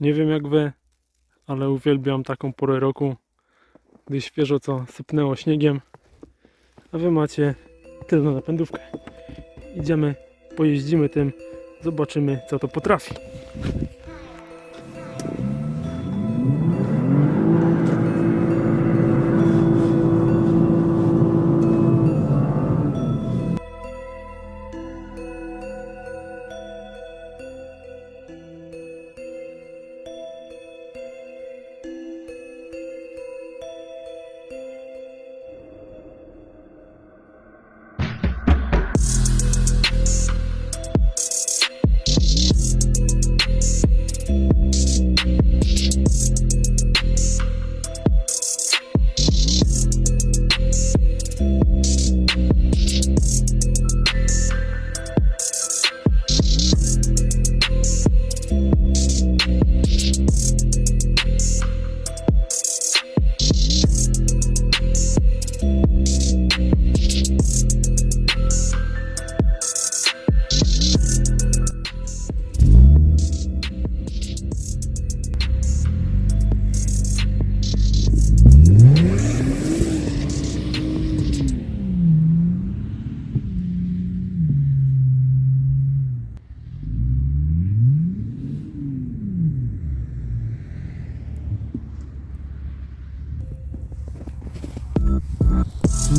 Nie wiem jak wy, ale uwielbiam taką porę roku, gdy świeżo co sypnęło śniegiem, a wy macie tylną napędówkę. Idziemy, pojeździmy tym, zobaczymy co to potrafi.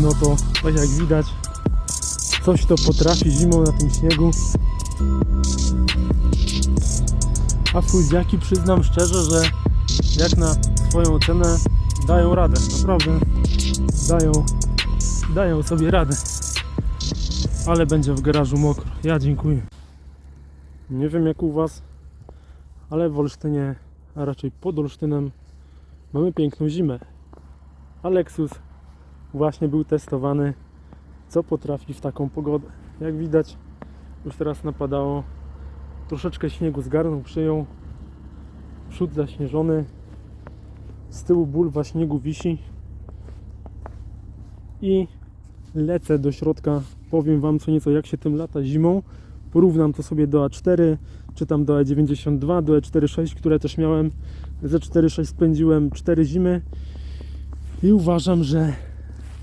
No to tak jak widać, coś to potrafi zimą na tym śniegu. A fuździaki przyznam szczerze, że jak na swoją cenę dają radę. Naprawdę dają, dają sobie radę. Ale będzie w garażu mokro. Ja dziękuję. Nie wiem jak u Was, ale w Olsztynie, a raczej pod Olsztynem mamy piękną zimę. A Lexus właśnie był testowany, co potrafi w taką pogodę. Jak widać, już teraz napadało, troszeczkę śniegu zgarnął, przyjął, przód zaśnieżony, z tyłu bulwa śniegu wisi. I lecę do środka, powiem Wam co nieco jak się tym lata zimą, porównam to sobie do A4, czy tam do E92, do E46, które też miałem, ze 4.6 spędziłem 4 zimy. I uważam, że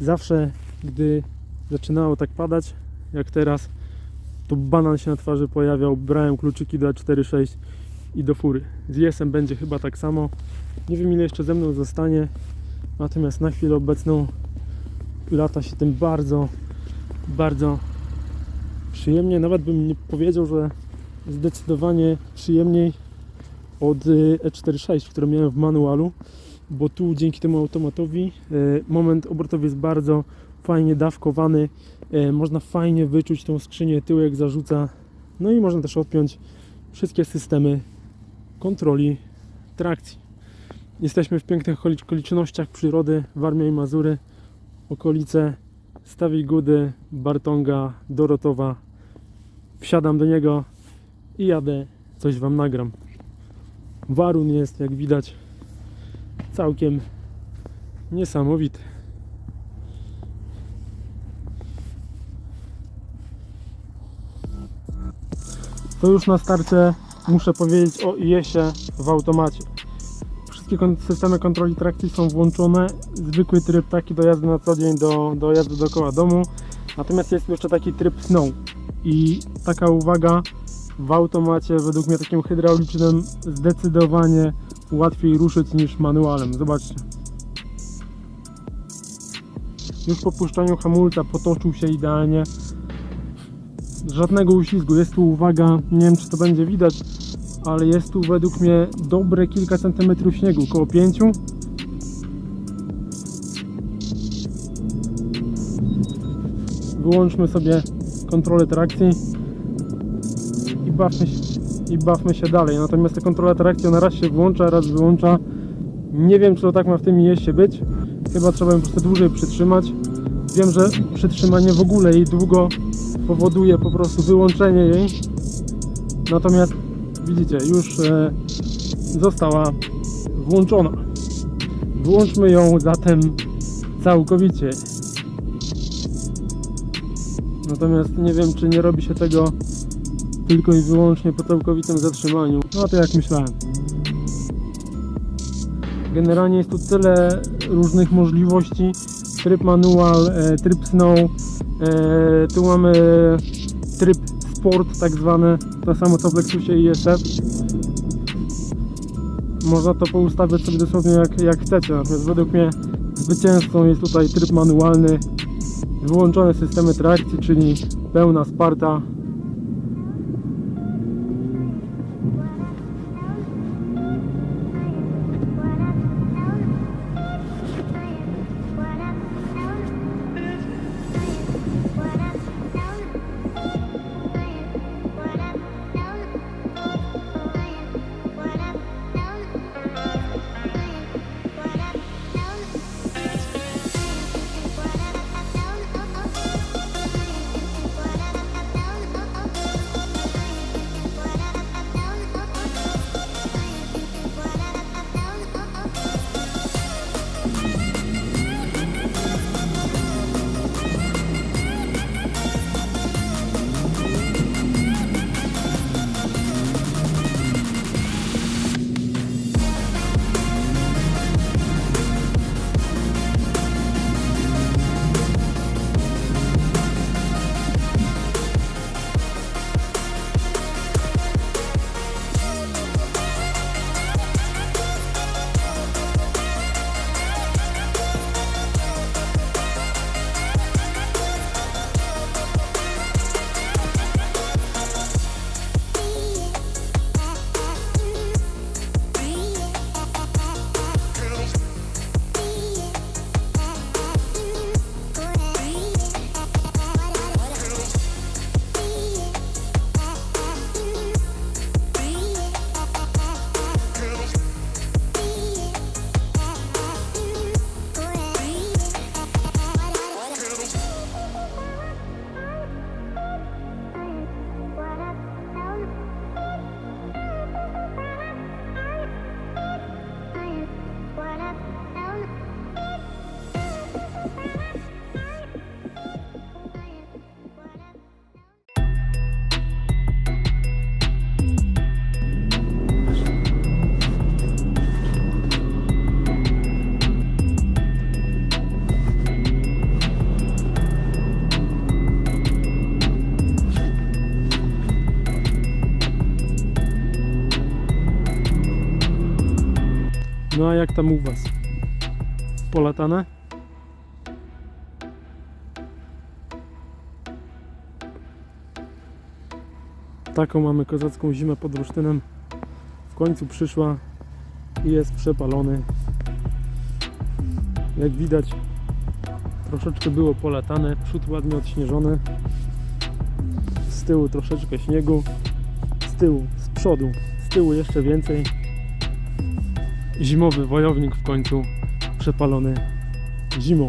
zawsze gdy zaczynało tak padać, jak teraz, to banan się na twarzy pojawiał, brałem kluczyki do A46 i do fury. Z jesem będzie chyba tak samo. Nie wiem ile jeszcze ze mną zostanie, natomiast na chwilę obecną lata się tym bardzo, bardzo przyjemnie. Nawet bym nie powiedział, że zdecydowanie przyjemniej od y, E46, które miałem w manualu bo tu dzięki temu automatowi e, moment obrotowy jest bardzo fajnie dawkowany. e, Można fajnie wyczuć tą skrzynię tyłek zarzuca. No i można też odpiąć wszystkie systemy kontroli trakcji. Jesteśmy w pięknych okolic- okolicznościach przyrody Warmia i Mazury. Okolice Stawej Gudy, Bartonga, Dorotowa. Wsiadam do niego i jadę, coś Wam nagram. Warun jest, jak widać, całkiem niesamowity. To już na starcie muszę powiedzieć o IS-ie w automacie. Wszystkie systemy kontroli trakcji są włączone. Zwykły tryb taki do jazdy na co dzień, do, do jazdy dookoła domu. Natomiast jest jeszcze taki tryb snow. I taka uwaga, w automacie według mnie takim hydraulicznym zdecydowanie łatwiej ruszyć niż manualem. Zobaczcie. Już po puszczaniu hamulca potoczył się idealnie. Żadnego uślizgu. Jest tu uwaga, nie wiem czy to będzie widać, ale jest tu według mnie dobre kilka centymetrów śniegu, około 5. Wyłączmy sobie kontrolę trakcji i bawmy się, i bawmy się dalej. Natomiast ta kontrola trakcji ona raz się włącza, raz wyłącza. Nie wiem, czy to tak ma w tym jeździe być. Chyba trzeba ją po prostu dłużej przytrzymać. Wiem, że przytrzymanie w ogóle jej długo powoduje po prostu wyłączenie jej. Natomiast widzicie, już e, została włączona. Wyłączmy ją zatem całkowicie. Natomiast nie wiem, czy nie robi się tego tylko i wyłącznie po całkowitym zatrzymaniu. No to jak myślałem. Generalnie jest tu tyle różnych możliwości. Tryb manual, e, tryb snow, e, tu mamy tryb sport tak zwany, to samo co w Lexusie i ESF. Można to poustawiać sobie dosłownie jak, jak chcecie, natomiast według mnie zwycięzcą jest tutaj tryb manualny, wyłączone systemy trakcji, czyli pełna Sparta. No a jak tam u Was? Polatane? Taką mamy kozacką zimę pod Rusztynem. W końcu przyszła i jest przepalony. Jak widać, troszeczkę było polatane, przód ładnie odśnieżony. Z tyłu troszeczkę śniegu, z tyłu, z przodu, z tyłu jeszcze więcej zimowy wojownik w końcu przepalony zimą.